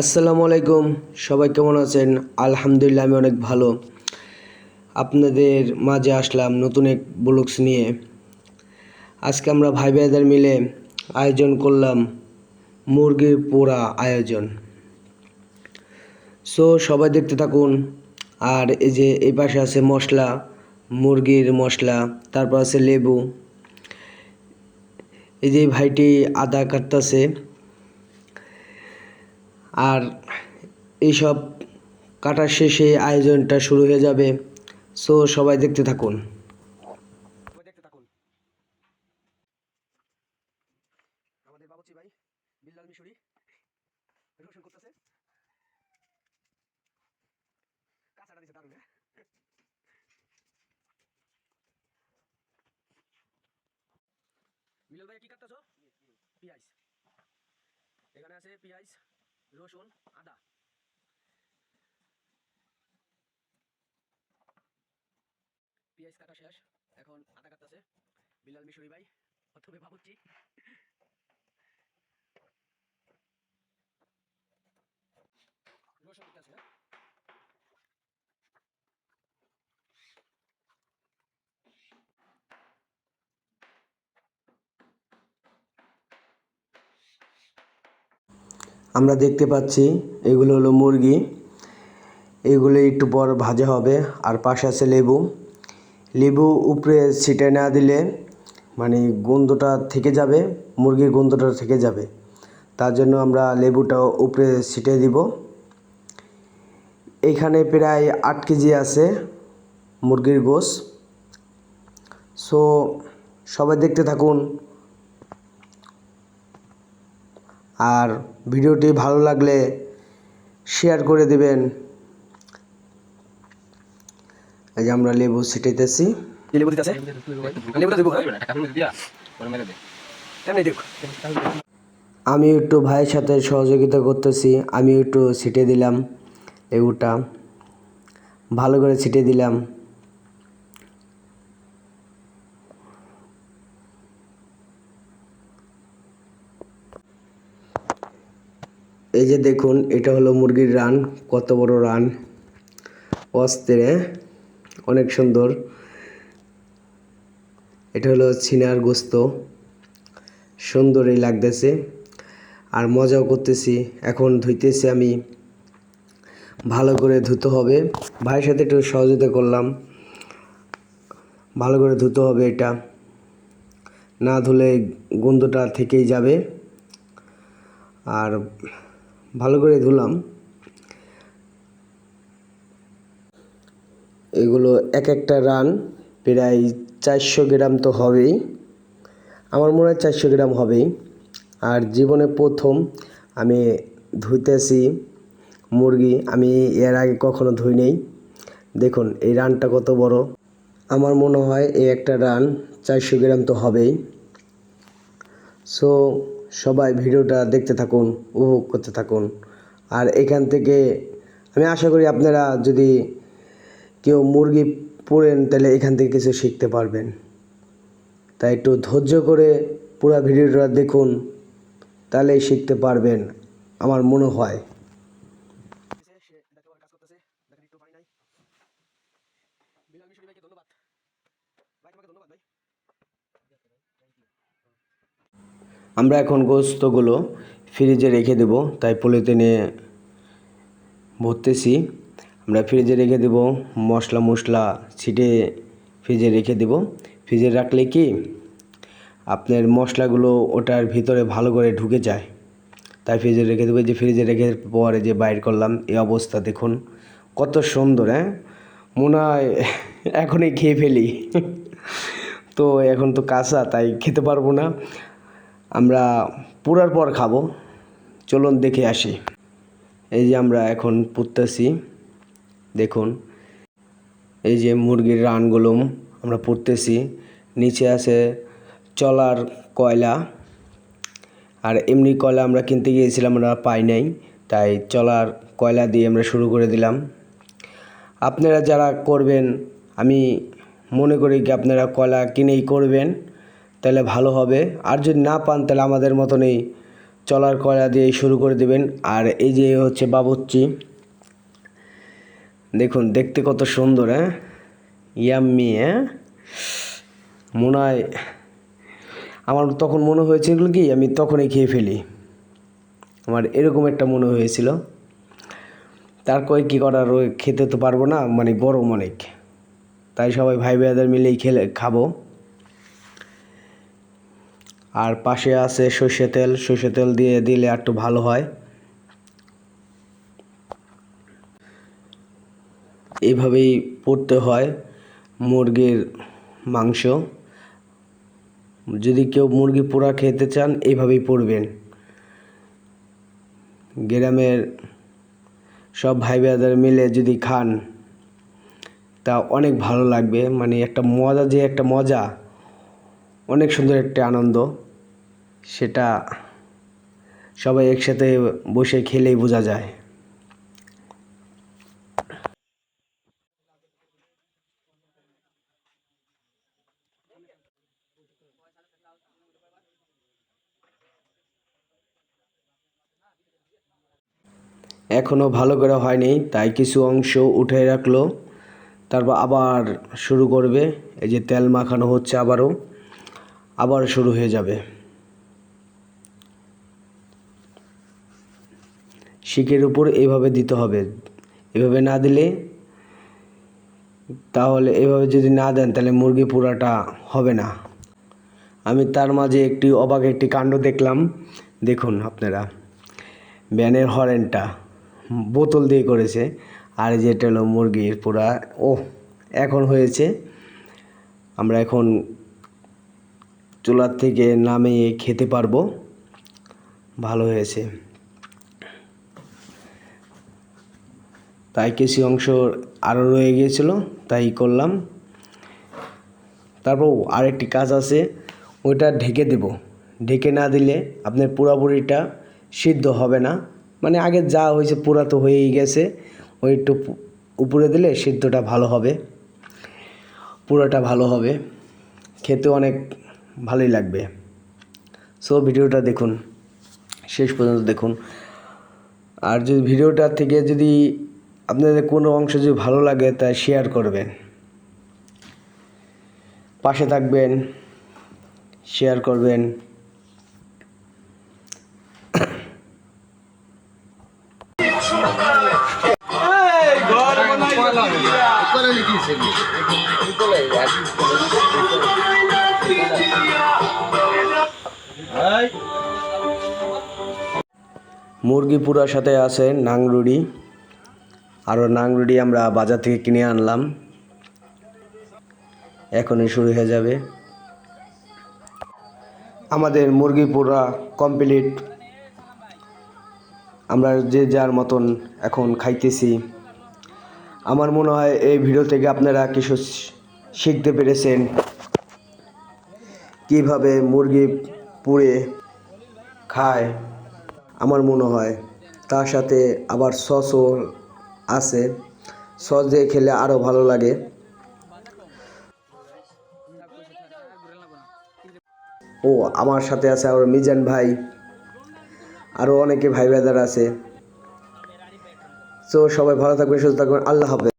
আসসালামু আলাইকুম। সবাই কেমন আছেন? আলহামদুলিল্লাহ, আমি অনেক ভালো। আপনাদের মাঝে আসলাম নতুন এক ব্লগস নিয়ে। আজকে আমরা ভাই ভাইদের মিলে আয়োজন করলাম মুরগির পোড়া আয়োজন। সো সবাই দেখতে থাকুন। আর এই যে এই পাশে আছে মশলা, মুরগির মশলা, তারপর আছে লেবু। এই যে ভাইটি আদা কাটতেছে। আর এইসব কাটার শেষে আয়োজনটা শুরু হয়ে যাবে। সো সবাই দেখতে থাকুন। আমাদের হ্যাঁ? এখানে আছে রসুন, আদা। পেঁয়াজ কাটা শেষ, এখন আদা কাটতেছে। বিলাল মিশরি ভাই, প্রথমে বাবুচ্ছি রসুন কাটতেছে? আমরা দেখতে পাচ্ছি, এগুলো হলো মুরগি। এগুলো একটু পর ভাজা হবে, আর পাশে আছে লেবু। লেবু উপরে ছিটে না দিলে মানে গন্ধটা থেকে যাবে, মুরগির গন্ধটা থেকে যাবে। তার জন্য আমরা লেবুটা উপরে ছিটে দিব। এইখানে প্রায় আট কেজি আছে মুরগির গোস সো সবাই দেখতে থাকুন। আর ভিডিওটি ভালো লাগলে শেয়ার করে দেবেন। এই যে আমরা লেবু ছিটাইতেছি। লেবু দিতেছে লেবুটা দেবো আমি একটু ভাইয়ের সাথে সহযোগিতা করতেছি আমি একটু ছিটে দিলাম লেবুটা। ভালো করে ছিটে দিলাম। এই যে দেখুন, এটা হলো মুরগির রান, কত বড় রান। অস্ত্রে হ্যাঁ? অনেক সুন্দর। এটা হলো ছিনার গোস্ত। সুন্দরই লাগতেছে। আর মজাও করতেছি। এখন ধুইতেছি আমি। ভালো করে ধুতে হবে। ভাইয়ের সাথে একটু সহযোগিতা করলাম। ভালো করে ধুতে হবে এটা। না ধুলে গন্ধটা থেকেই যাবে। আর ভালো করে ধুলাম। এগুলো এক একটা রান, প্রায় চারশো গ্রাম তো হবেই। আমার মনে হয় চারশো গ্রাম হবেই। আর জীবনে প্রথম আমি ধুইতেছি মুরগি, আমি এর আগে কখনো ধুই নেই। দেখুন, এই রানটা কত বড়। আমার মনে হয় এই একটা রান চারশো গ্রাম তো হবেই। সো সবাই ভিডিওটা দেখতে থাকুন, উপভোগ করতে থাকুন। আর এখান থেকে আমি আশা করি আপনারা যদি কেউ মুরগি পড়েন, তাহলে এখান থেকে কিছু শিখতে পারবেন। তাই একটু ধৈর্য করে পুরো ভিডিওটা দেখুন, তাহলেই শিখতে পারবেন, আমার মনে হয়। আমরা এখন গোস্তগুলো ফ্রিজে রেখে দেব, তাই পলিথিনে ভরতেছি। আমরা ফ্রিজে রেখে দেব, মশলা মশলা ছিটে ফ্রিজে রেখে দেব। ফ্রিজে রাখলে কি আপনার মশলাগুলো ওটার ভিতরে ভালো করে ঢুকে যায়। তাই ফ্রিজে রেখে দেবো যে ফ্রিজে রেখে পরে যে বাইর করলাম, এই অবস্থা দেখুন। কত সুন্দর হ্যাঁ? মনে হয় এখনই খেয়ে ফেলি। তো এখন তো কাঁচা, তাই খেতে পারব না। আমরা পুরার পর খাব। চলুন দেখে আসি। এই যে আমরা এখন পুঁততেছি। দেখুন। এই যে মুরগির রানগুলো আমরা পুঁততেছি। নিচে আছে চলার কয়লা। আর এমনি কয়লা আমরা কিনতে গিয়েছিলাম, আমরা পাই নাই। তাই চলার কয়লা দিয়ে আমরা শুরু করে দিলাম। আপনারা যারা করবেন, আমি মনে করি কি আপনারা কয়লা কিনেই করবেন। তাহলে ভালো হবে। আর যদি না পান, তাহলে আমাদের মতনই চলার কয়লা দিয়ে শুরু করে দেবেন। আর এই যে হচ্ছে বাবুচ্চি দেখুন, দেখতে কত সুন্দর হ্যাঁ? ইয়াম্মি হ্যাঁ? মনে হয় আমার তখন মনে হয়েছিল কি, আমি তখনই খেয়ে ফেলি। আমার এরকম একটা মনে হয়েছিল। তার কই কী করার? খেতে তো পারব না। মানে গরম অনেক। তাই সবাই ভাই ভাইদের মিলেই খেলে, খাব। আর পাশে আছে সর্ষে তেল। সর্ষে তেল দিয়ে দিলে একটু ভালো হয়। এইভাবেই পড়তে হয় মুরগির মাংস। যদি কেউ মুরগি পোড়া খেতে চান, এইভাবেই পড়বেন। গ্রামের সব ভাই ভাইদের মিলে যদি খান, তা অনেক ভালো লাগবে। মানে একটা মজা যে একটা মজা, অনেক সুন্দর একটা আনন্দ। সেটা সবাই একসাথে বসে খেলেই বোঝা যায়। এখনও ভালো করে হয়নি, তাই কিছু অংশ উঠে রাখল, তারপর আবার শুরু করবে। এই যে তেল মাখানো হচ্ছে আবারও, আবার শুরু হয়ে যাবে। শিকের উপর এভাবে দিতে হবে। এভাবে না দিলে তাহলে এভাবে যদি না দেন তাহলে মুরগি পোড়াটা হবে না। আমি তার মাঝে একটি অবাক একটি কাণ্ড দেখলাম। দেখুন আপনারা, ব্যানের হরেনটা বোতল দিয়ে করেছে। আর যেটা হলো মুরগির পোড়া ও এখন হয়েছে। আমরা এখন চুলার থেকে নামিয়ে খেতে পারব। ভালো হয়েছে। তাই কিছু অংশ আরও রয়ে গিয়েছিল, তাই করলাম। তারপর আরেকটি কাজ আছে, ওইটা ঢেকে দেব। ঢেকে না দিলে আপনার পুরাপুরিটা সিদ্ধ হবে না। মানে আগে যা হয়েছে পুরা তো হয়েই গেছে, ওই একটু উপরে দিলে সিদ্ধটা ভালো হবে। পুরোটা ভালো হবে। খেতে অনেক ভালোই লাগবে। সো ভিডিওটা দেখুন। শেষ পর্যন্ত দেখুন। আর যদি ভিডিওটা থেকে যদি আপনাদের কোনো অংশ যদি ভালো লাগে তা শেয়ার করবেন। পাশে থাকবেন শেয়ার করবেন। মুরগি পুরার সাথে আছে নাংরুড়ি। আরও নাংরুড়ি আমরা বাজার থেকে কিনে আনলাম। এখনই শুরু হয়ে যাবে। আমাদের মুরগি পোড়া কমপ্লিট আমরা যে যার মতন এখন খাইতেছি। আমার মনে হয় এই ভিডিও থেকে আপনারা কিছু শিখতে পেরেছেন। কীভাবে মুরগি পুড়ে খায়, আমার মনে হয়। তার সাথে আবার সসও আছে। সস দিয়ে খেলে আরও ভালো লাগে। ও, আমার সাথে আছে আর মিজান ভাই। আরও অনেকে ভাই ব্রাদার আছে। তো সবাই ভালো থাকবেন, সুস্থ থাকবেন। আল্লাহ হাফেজ।